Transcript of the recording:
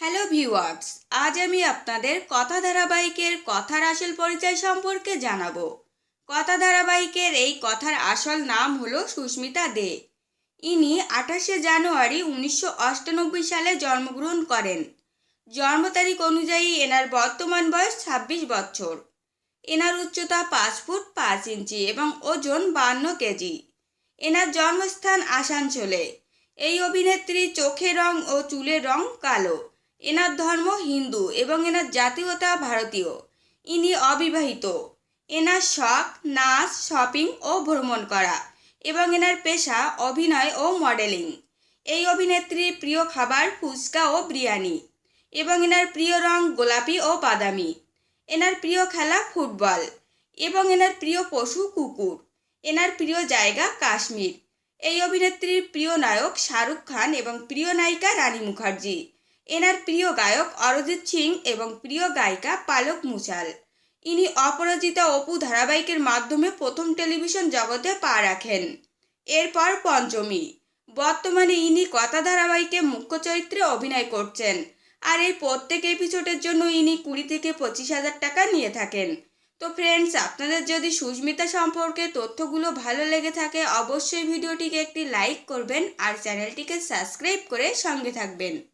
Hello viewers আজ আমি আপনাদের কথা ধারাবাহিকের কথার আসল পরিচয় সম্পর্কে জানাব। কথা ধারাবাহিকের এই কথার আসল নাম হলো সুস্মিতা দে। ইনি আঠাশে জানুয়ারি উনিশশো সালে জন্মগ্রহণ করেন। জন্ম তারিখ অনুযায়ী এনার বর্তমান বয়স ছাব্বিশ বছর। এনার উচ্চতা পাঁচ ফুট পাঁচ ইঞ্চি এবং ওজন বান্ন কেজি। এনার জন্মস্থান আসানসোলে। এই অভিনেত্রী চোখের রং ও চুলের রং কালো। এনার ধর্ম হিন্দু এবং এনার জাতীয়তা ভারতীয়। ইনি অবিবাহিত। এনার শখ, নাচ, শপিং ও ভ্রমণ করা এবং এনার পেশা অভিনয় ও মডেলিং। এই অভিনেত্রীর প্রিয় খাবার, ফুচকা ও বিরিয়ানি এবং এনার প্রিয় রং গোলাপি ও বাদামি। এনার প্রিয় খেলা ফুটবল এবং এনার প্রিয় পশু কুকুর। এনার প্রিয় জায়গা কাশ্মীর। এই অভিনেত্রীর প্রিয় নায়ক শাহরুখ খান এবং প্রিয় নায়িকা রানী মুখার্জি। এনার প্রিয় গায়ক অরজিৎ সিং এবং প্রিয় গায়িকা পালক মুচাল। ইনি অপরাজিতা অপু ধারাবাহিকের মাধ্যমে প্রথম টেলিভিশন জগতে পা রাখেন। এরপর পঞ্চমী। বর্তমানে ইনি কথা ধারাবাহিকে মুখ্য চরিত্রে অভিনয় করছেন। আর এই প্রত্যেক এপিসোডের জন্য ইনি কুড়ি থেকে পঁচিশ হাজার টাকা নিয়ে থাকেন। তো ফ্রেন্ডস আপনাদের যদি সুস্মিতা সম্পর্কে তথ্যগুলো ভালো লেগে থাকে, অবশ্যই ভিডিওটিকে একটি লাইক করবেন আর চ্যানেলটিকে সাবস্ক্রাইব করে সঙ্গে থাকবেন।